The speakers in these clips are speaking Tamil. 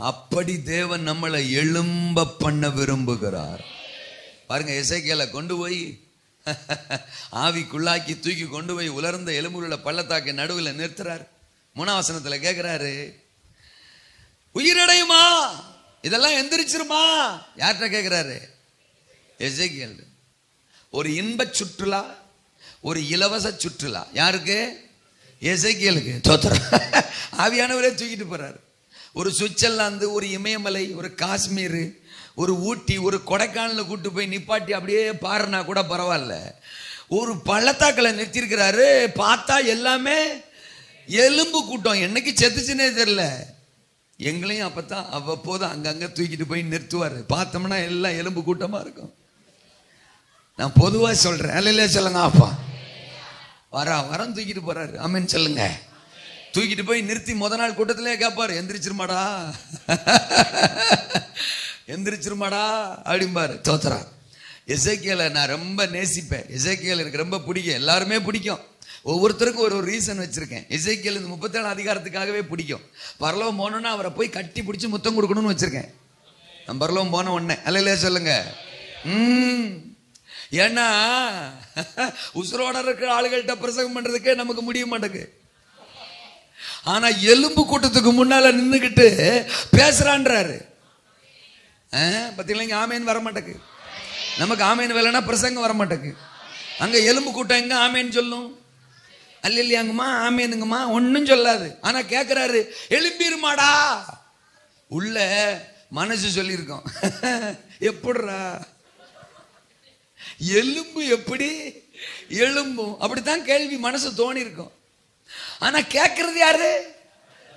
அப்படி தேவன் நம்மளை எழும்ப பண்ண விரும்புகிறார். பாருங்க இசைக்கேல கொண்டு போய் ஆவிக்குள்ளாக்கி தூக்கி கொண்டு போய் உலர்ந்த எலும்புள்ள பள்ளத்தாக்கு நடுவில் நிறுத்துறாரு. மூணாவசனத்துல கேட்குறாரு உயிரடையுமா? இதெல்லாம் எந்திரிச்சிருமா? யார்கிட்ட கேட்குறாரு எசைக்கியல் ஒரு இன்ப சுற்றுலா ஒரு இலவச சுற்றுலா. யாருக்கு? எசைக்கியலுக்கு. தோத்திரம் ஆவியானவரே தூக்கிட்டு போகிறாரு ஒரு சுவிட்சர்லாந்து ஒரு இமயமலை ஒரு காஷ்மீர் ஒரு ஊட்டி ஒரு கொடைக்கானலில் கூட்டு போய் நிப்பாட்டி அப்படியே பாருனா கூட பரவாயில்ல. ஒரு பள்ளத்தாக்களை நிறுத்தியிருக்கிறாரு பார்த்தா எல்லாமே எலும்பு கூட்டம். என்னைக்கு செத்துச்சுன்னே தெரில எங்களையும் அப்பதான் அவ்வப்போது அங்கங்கே தூக்கிட்டு போய் நிறுத்துவார். பார்த்தோம்னா எல்லாம் எலும்பு கூட்டமாக இருக்கும். நான் பொதுவாக சொல்கிறேன் இல்ல சொல்லுங்க அப்பா. வர வரம் தூக்கிட்டு போகிறாரு அமீன் சொல்லுங்கள் தூக்கிட்டு போய் நிறுத்தி முத நாள் கூட்டத்திலே கேட்பார் எந்திரிச்சிருமாடா. எந்திரிச்சிருமாடா அப்படிம்பாரு. தோத்துறா எசைக்கியலை நான் ரொம்ப நேசிப்பேன். எசைக்கியல் எனக்கு ரொம்ப பிடிக்கும். எல்லாருமே பிடிக்கும். ஒவ்வொருத்தருக்கும் ஒரு ஒரு ரீசன் வச்சுருக்கேன். இசைக்கியல் இந்த முப்பத்தேழு அதிகாரத்துக்காகவே பிடிக்கும். பரலவம் போனோன்னா அவரை போய் கட்டி பிடிச்சி முத்தம் கொடுக்கணும்னு வச்சுருக்கேன். நான் பரலவம் போன உடனே. அல்லையா சொல்லுங்க. ம். ஏன்னா உசுரோட இருக்கிற ஆளுகள்கிட்ட பிரசங்கம் பண்ணுறதுக்கே நமக்கு முடிய மாட்டேங்குது. ஆனா எலும்பு கூட்டத்துக்கு முன்னால நின்றுக்கிட்டு பேசுறான்றாரு. ஆ, ஆமேன் வர மாட்டேக்கு. நமக்கு ஆமேன் வேலைன்னா பிரசங்கம் வர மாட்டேக்கு. அங்க எலும்பு கூட்டம் எங்க ஆமேன்னு சொல்லும்? அல்லையாங்கம்மா ஆமேனுங்கம்மா ஒன்றும் சொல்லாது. ஆனா கேட்குறாரு எலும்பிருமாடா உள்ள மனசு சொல்லியிருக்கோம். எப்படிரா எலும்பு எப்படி? எலும்பும். அப்படித்தான் கேள்வி மனசு தோணி இருக்கும் ஆனா கேட்கறது யாரு?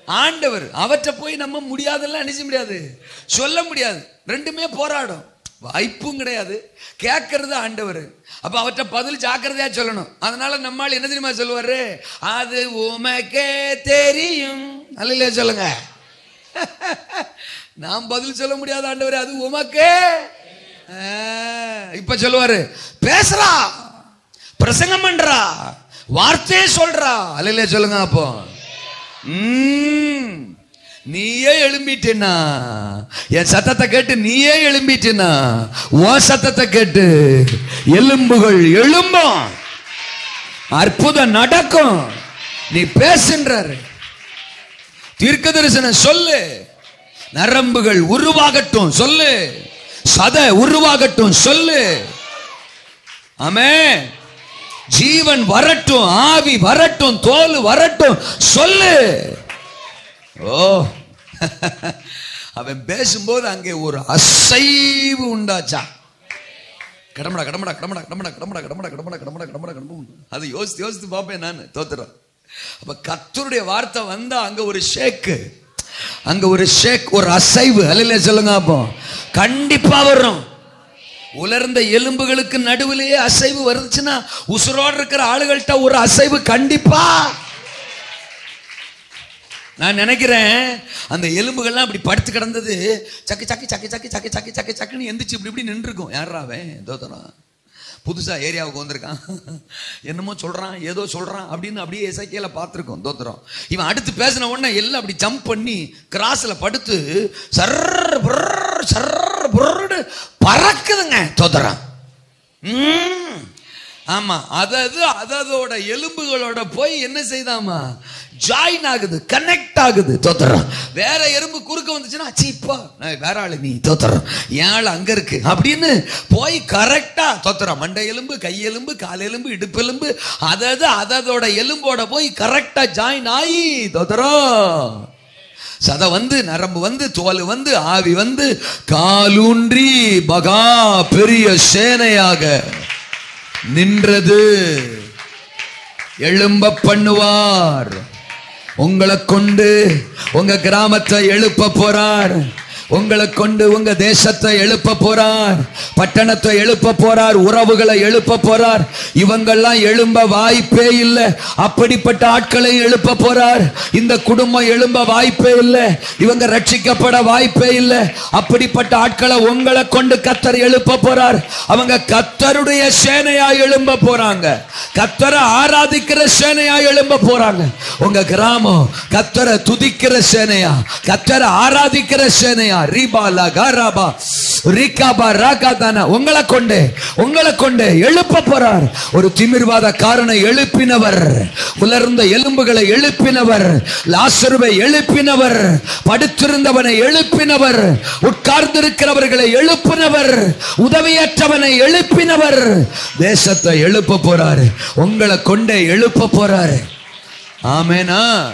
ஆண்டவர். அவற்றை போய் நம்ம முடியாதெல்லாம் நினைச்ச முடியாது. சொல்ல முடியாது. ரெண்டுமே போராடும். வாய்ப்பும் கிடையாது. கேட்கறது ஆண்டவர். அப்ப அவற்றை பதில் ஜாக்கிரதையா சொல்லணும். அதனால நம்மால் என்ன தெரியுமா சொல்லுவாரு? அது உமக்கே தெரியும். அல்ல சொல்லுங்க. நாம் பதில் சொல்ல முடியாத ஆண்டவர். அது உமக்கே. இப்ப சொல்லுவாரு. பேசுறா. பிரசங்கம் பண்றா. வார்த்தையே சொல்றா. அல்ல சொல்லுங்க அப்போ. நீயே எழும்பிட்டேனா என் சத்தத்தை கேட்டு நீயே எழும்பிட்டேனா உன் சத்தத்தை கேட்டு எலும்புகள் எழும்பும். அற்புதம் நடக்கும். நீ பேசுன்றாரு. தீர்க்க தரிசனம் சொல்லு. நரம்புகள் உருவாகட்டும் சொல்லு. சத உருவாகட்டும் சொல்லு. ஆமே ஜீவன் வரட்டும் ஆவி வரட்டும் தோல் வரட்டும். சொல்லு. ஓ. அவன் பேசும்போது அங்கே ஒரு அசைவு உண்டாச்சா? கடமடா கடமடா கடமடா கடமடா கடமடா கடமடா கடமடா கடமடா கடமடா கடமடா. அதை யோசித்து யோசித்து பார்ப்பேன் நான் தோத்துறேன் அப்ப கத்தருடைய வார்த்தை வந்தா அங்க ஒரு ஷேக்கு அங்க ஒரு ஷேக் ஒரு அசைவு. அல்ல சொல்லுங்க அப்போ. கண்டிப்பா வரும். உலர்ந்த எலும்புகளுக்கு நடுவிலேயே அசைவு வருதுச்சுன்னா உசுரோடு இருக்கிற ஆளுகள்கிட்ட ஒரு அசைவு கண்டிப்பா. நான் நினைக்கிறேன் அந்த எலும்புகள்லாம் இப்படி படுத்து கிடந்தது சக்கி சக்கி சக்கி சக்கி சக்கி சக்கி சக்கி சக்குன்னு எந்திரிச்சு இப்படி இப்படி நின்றுருக்கும். யாராவன் தோத்தரம் புதுசாக ஏரியாவுக்கு வந்திருக்கான். என்னமோ சொல்கிறான் ஏதோ சொல்கிறான் அப்படின்னு அப்படியே இசைக்கையில் பார்த்துருக்கோம் தோத்துறோம் இவன் அடுத்து பேசின உடனே எல்லாம் அப்படி ஜம்ப் பண்ணி கிராஸில் படுத்து சர்ற சர்ற புருடு பறக்குதுங்க தோத்திரம் ம். ஆமா அதது அததோட எலும்புகளோட போய் என்ன செய்தாமா? ஜாயின் ஆகுது கனெக்ட் ஆகுது தோத்துறோம் வேற எறும்பு குறுக்க வந்துச்சுன்னா சீப்பா நான் வேற ஆளு நீ தோத்துறோம் ஏழு அங்க இருக்கு. அப்படின்னு போய் கரெக்டா தோத்துறோம் மண்டை எலும்பு கை எலும்பு கால் எலும்பு இடுப்பு எலும்பு அதது அததோட எலும்போட போய் கரெக்டா ஜாயின் ஆகி தோத்துறோம் சதை வந்து நரம்பு வந்து தோல் வந்து ஆவி வந்து காலூன்றி பகா பெரிய சேனையாக நின்றது. எழும்ப பண்ணுவார். உங்களை கொண்டு உங்க கிராமத்தை எழுப்ப போறார். உங்களை கொண்டு உங்க தேசத்தை எழுப்ப போறார் பட்டணத்தை எழுப்ப போறார் உறவுகளை எழுப்ப போறார். இவங்கெல்லாம் எழும்ப வாய்ப்பே இல்லை. அப்படிப்பட்ட ஆட்களை எழுப்ப போறார். இந்த குடும்பம் எழும்ப வாய்ப்பே இல்லை. இவங்க ரட்சிக்கப்பட வாய்ப்பே இல்லை. அப்படிப்பட்ட ஆட்களை உங்களை கொண்டு கத்தர் எழுப்ப போறார். அவங்க கத்தருடைய சேனையா எழும்ப போறாங்க. கத்தரை ஆராதிக்கிற சேனையா எழும்ப போறாங்க. உங்க கிராமம் கத்தரை துதிக்கிற சேனையா? கத்தரை ஆராதிக்கிற சேனையா? ரீபாலா காராபா. ரிகாபா ராகாதானா. உங்களை கொண்டு உங்களை கொண்டு எழுப்ப போறார். ஒரு திமிர்வாத காரனை எழுப்பினவர். உலர்ந்த எலும்புகளை எழுப்பினவர். லாசருவை எழுப்பினவர். படுத்திருந்தவனை எழுப்பினவர். உட்கார்ந்திருக்கிறவர்களை எழுப்பினவர். உதவியற்றவனை எழுப்பினவர். தேசத்தை எழுப்ப போறாரு. உங்களை கொண்டே எழுப்ப போறாரு. ஆமேனா?